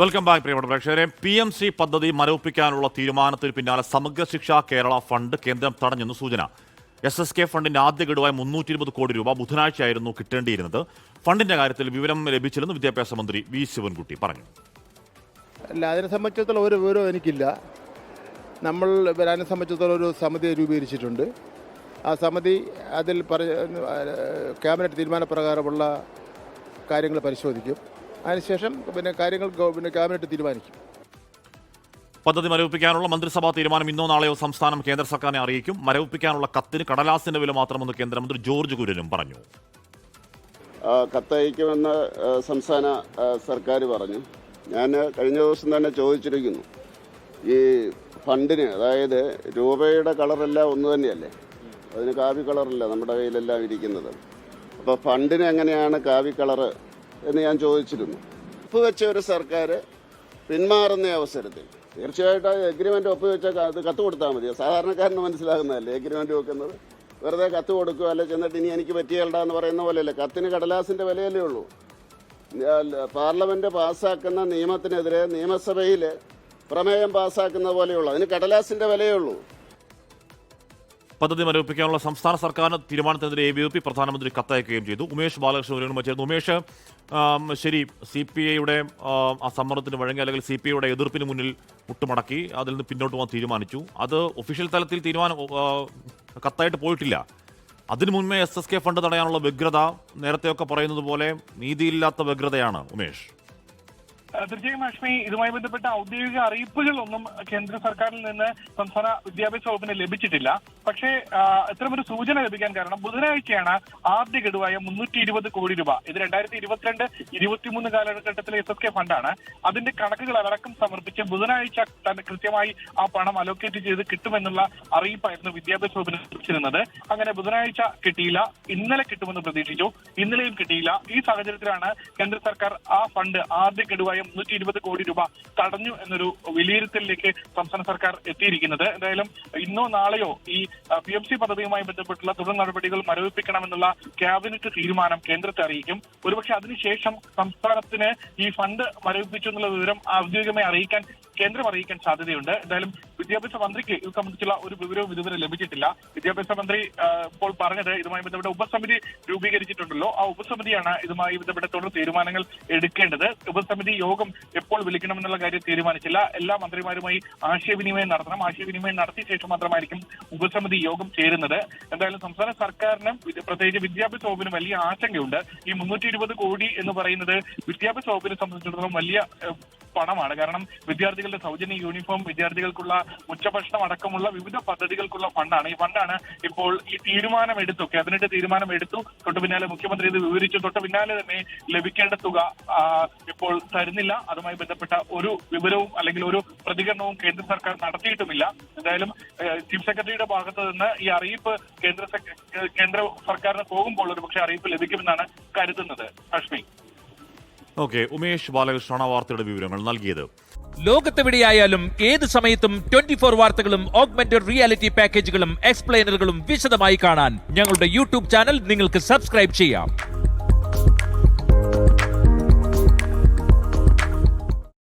Welcome back പ്രിയപ്പെട്ട പ്രേക്ഷകരെ. P M C പദ്ധതി മരവിപ്പിക്കാനുള്ള തീരുമാനത്തിന് പിന്നാലെ സമഗ്ര ശിക്ഷ കേരള ഫണ്ട് കേന്ദ്രം തടഞ്ഞെന്ന് സൂചന. എസ് എസ് കെ ഫണ്ടിന്റെ ആദ്യ ഗഡുവായ മുന്നൂറ്റി ഇരുപത് കോടി രൂപ ബുധനാഴ്ചയായിരുന്നു കിട്ടേണ്ടിയിരുന്നത്. ഫണ്ടിന്റെ കാര്യത്തിൽ വിവരം ലഭിച്ചില്ലെന്ന് വിദ്യാഭ്യാസ മന്ത്രി വി ശിവൻകുട്ടി പറഞ്ഞു. അല്ല അതിനെ സംബന്ധിച്ചിടത്തോളം ഒരു വിവരവും എനിക്കില്ല. നമ്മൾ അതിനെ സംബന്ധിച്ചിടത്തോളം ഒരു സമിതി രൂപീകരിച്ചിട്ടുണ്ട്. ആ സമിതി അതിൽ പറ ക്യാബിനറ്റ് തീരുമാനപ്രകാരമുള്ള കാര്യങ്ങൾ പരിശോധിക്കും. അതിനുശേഷം പിന്നെ കാര്യങ്ങൾ പിന്നെ ക്യാബിനറ്റ് തീരുമാനിക്കും. പദ്ധതി മരവിപ്പിക്കാനുള്ള മന്ത്രിസഭാ തീരുമാനം ഇന്നോ നാളെയോ സംസ്ഥാനം കേന്ദ്ര സർക്കാരിനെ അറിയിക്കും. മരവിപ്പിക്കാനുള്ള കത്തിന് കടലാസിന്റെ വില മാത്രമെന്ന് കേന്ദ്രമന്ത്രി ജോർജ് കുര്യനും പറഞ്ഞു. കത്തയക്കുമെന്ന് സംസ്ഥാന സർക്കാർ പറഞ്ഞു. ഞാൻ കഴിഞ്ഞ ദിവസം തന്നെ ചോദിച്ചിരിക്കുന്നു. ഈ ഫണ്ടിന് അതായത് രൂപയുടെ കളറെല്ലാം ഒന്ന് തന്നെയല്ലേ? അതിന് കാവി കളറല്ല നമ്മുടെ കയ്യിലെല്ലാം ഇരിക്കുന്നത്. അപ്പോൾ ഫണ്ടിന് എങ്ങനെയാണ് കാവി കളറ് എന്ന് ഞാൻ ചോദിച്ചിരുന്നു. ഒപ്പുവെച്ച ഒരു സർക്കാർ പിന്മാറുന്ന അവസരത്തിൽ തീർച്ചയായിട്ടും എഗ്രിമെന്റ് ഒപ്പുവെച്ച അത് കത്ത് കൊടുത്താൽ മതി. സാധാരണക്കാരന് മനസ്സിലാകുന്നതല്ലേ എഗ്രിമെന്റ് വെക്കുന്നത്? വെറുതെ കത്ത് കൊടുക്കുക അല്ലെ ചെന്നിട്ട് ഇനി എനിക്ക് പറ്റിയല്ല എന്ന് പറയുന്ന പോലെയല്ലേ? കത്തിന് കടലാസിന്റെ വിലയല്ലേ ഉള്ളൂ. പാർലമെന്റ് പാസ്സാക്കുന്ന നിയമത്തിനെതിരെ നിയമസഭയിൽ പ്രമേയം പാസ്സാക്കുന്ന പോലെയുള്ളൂ. അതിന് കടലാസിന്റെ വിലയേ ഉള്ളൂ. പദ്ധതി മരവിപ്പിക്കാനുള്ള സംസ്ഥാന സർക്കാരിന് തീരുമാനത്തിനെതിരെ എ ബി പി പ്രധാനമന്ത്രി കത്തയക്കുകയും ചെയ്തു. ഉമേഷ് ബാലകൃഷ്ണൻ ചേർന്നു ഉമേഷ് ശരി സി പി ഐയുടെ ആ സമ്മർദ്ദത്തിന് വഴങ്ങി അല്ലെങ്കിൽ സി പി ഐയുടെ എതിർപ്പിന് മുന്നിൽ മുട്ടുമടക്കി അതിൽ നിന്ന് പിന്നോട്ട് പോകാൻ തീരുമാനിച്ചു. അത് ഒഫീഷ്യൽ തലത്തിൽ തീരുമാനം കത്തായിട്ട് പോയിട്ടില്ല. അതിനു മുൻപേ എസ് എസ് കെ ഫണ്ട് തടയാനുള്ള വ്യഗ്രത നേരത്തെയൊക്കെ പറയുന്നത് പോലെ നീതിയില്ലാത്ത വ്യഗ്രതയാണ് ഉമേഷ്. തീർച്ചയായും ലക്ഷ്മി ഇതുമായി ബന്ധപ്പെട്ട ഔദ്യോഗിക അറിയിപ്പുകളൊന്നും കേന്ദ്ര സർക്കാരിൽ നിന്ന് സംസ്ഥാന വിദ്യാഭ്യാസ വകുപ്പിന് ലഭിച്ചിട്ടില്ല. പക്ഷേ ഇത്തരമൊരു സൂചന ലഭിക്കാൻ കാരണം ബുധനാഴ്ചയാണ് ആദ്യ ഗഡുവായ മുന്നൂറ്റി ഇരുപത് കോടി രൂപ. ഇത് രണ്ടായിരത്തി ഇരുപത്തിരണ്ട് ഇരുപത്തിമൂന്ന് കാലഘട്ടത്തിലെ എസ് എസ് കെ ഫണ്ടാണ്. അതിന്റെ കണക്കുകൾ അടക്കം സമർപ്പിച്ച് ബുധനാഴ്ച തന്നെ കൃത്യമായി ആ പണം അലോക്കേറ്റ് ചെയ്ത് കിട്ടുമെന്നുള്ള അറിയിപ്പായിരുന്നു വിദ്യാഭ്യാസ വകുപ്പിന് ലഭിച്ചിരുന്നത്. അങ്ങനെ ബുധനാഴ്ച കിട്ടിയില്ല ഇന്നലെ കിട്ടുമെന്ന് പ്രതീക്ഷിച്ചു. ഇന്നലെയും കിട്ടിയില്ല. ഈ സാഹചര്യത്തിലാണ് കേന്ദ്ര സർക്കാർ ആ ഫണ്ട് ആദ്യ ഗഡുവായ മുന്നൂറ്റി ഇരുപത് കോടി രൂപ തടഞ്ഞു എന്നൊരു വിലയിരുത്തലിലേക്ക് സംസ്ഥാന സർക്കാർ എത്തിയിരിക്കുന്നത്. എന്തായാലും ഇന്നോ നാളെയോ ഈ പി എം സി പദ്ധതിയുമായി ബന്ധപ്പെട്ടുള്ള തുടർ നടപടികൾ മരവിപ്പിക്കണമെന്നുള്ള ക്യാബിനറ്റ് തീരുമാനം കേന്ദ്രത്തെ അറിയിക്കും. ഒരുപക്ഷെ അതിനുശേഷം സംസ്ഥാനത്തിന് ഈ ഫണ്ട് മരവിപ്പിച്ചു എന്നുള്ള വിവരം ഔദ്യോഗികമായി അറിയിക്കാൻ കേന്ദ്രം അറിയിക്കാൻ സാധ്യതയുണ്ട്. എന്തായാലും വിദ്യാഭ്യാസ മന്ത്രിക്ക് ഇത് സംബന്ധിച്ചുള്ള ഒരു വിവരവും ഇതുവരെ ലഭിച്ചിട്ടില്ല. വിദ്യാഭ്യാസ മന്ത്രി ഇപ്പോൾ പറഞ്ഞത് ഇതുമായി ബന്ധപ്പെട്ട ഉപസമിതി രൂപീകരിച്ചിട്ടുണ്ടല്ലോ. ആ ഉപസമിതിയാണ് ഇതുമായി ബന്ധപ്പെട്ട തുടർ തീരുമാനങ്ങൾ എടുക്കേണ്ടത്. ഉപസമിതി യോഗം എപ്പോൾ വിളിക്കണമെന്നുള്ള കാര്യം തീരുമാനിച്ചില്ല. എല്ലാ മന്ത്രിമാരുമായി ആശയവിനിമയം നടത്തണം. ആശയവിനിമയം നടത്തിയ ശേഷം മാത്രമായിരിക്കും ഉപസമിതി യോഗം ചേരുന്നത്. എന്തായാലും സംസ്ഥാന സർക്കാരിനും പ്രത്യേകിച്ച് വിദ്യാഭ്യാസ വകുപ്പിനും വലിയ ആശങ്കയുണ്ട്. ഈ മുന്നൂറ്റി കോടി എന്ന് പറയുന്നത് വിദ്യാഭ്യാസ വകുപ്പിനെ സംബന്ധിച്ചിടത്തോളം വലിയ പണമാണ്. കാരണം വിദ്യാർത്ഥികളുടെ സൗജന്യ യൂണിഫോം വിദ്യാർത്ഥികൾക്കുള്ള ഉച്ചഭക്ഷണം അടക്കമുള്ള വിവിധ പദ്ധതികൾക്കുള്ള ഫണ്ടാണ്. ഈ ഫണ്ടാണ് ഇപ്പോൾ ഈ തീരുമാനം എടുത്തു ക്യാബിനറ്റ് തീരുമാനം എടുത്തു തൊട്ട് പിന്നാലെ മുഖ്യമന്ത്രി ഇത് വിവരിച്ചു. തൊട്ട് പിന്നാലെ തന്നെ ലഭിക്കേണ്ട തുക ഇപ്പോൾ തരുന്നില്ല. അതുമായി ബന്ധപ്പെട്ട ഒരു വിവരവും അല്ലെങ്കിൽ ഒരു പ്രതികരണവും കേന്ദ്ര സർക്കാർ നടത്തിയിട്ടുമില്ല. എന്തായാലും ചീഫ് സെക്രട്ടറിയുടെ ഭാഗത്ത് നിന്ന് ഈ അറിയിപ്പ് കേന്ദ്ര കേന്ദ്ര സർക്കാരിന് പോകുമ്പോൾ ഒരു പക്ഷേ അറിയിപ്പ് ലഭിക്കുമെന്നാണ് കരുതുന്നത്. അഷ്മി ഓക്കെ ഉമേഷ് ബാലകൃഷ്ണ വാർത്തയുടെ വിവരങ്ങൾ നൽകിയത്. ലോകത്തെവിടെയായാലും ഏത് സമയത്തും ട്വന്റി ഫോർ വാർത്തകളും ഓഗ്മെന്റഡ് റിയാലിറ്റി പാക്കേജുകളും എക്സ്പ്ലെയിനറുകളും വിശദമായി കാണാൻ ഞങ്ങളുടെ യൂട്യൂബ് ചാനൽ നിങ്ങൾക്ക് സബ്സ്ക്രൈബ് ചെയ്യാം.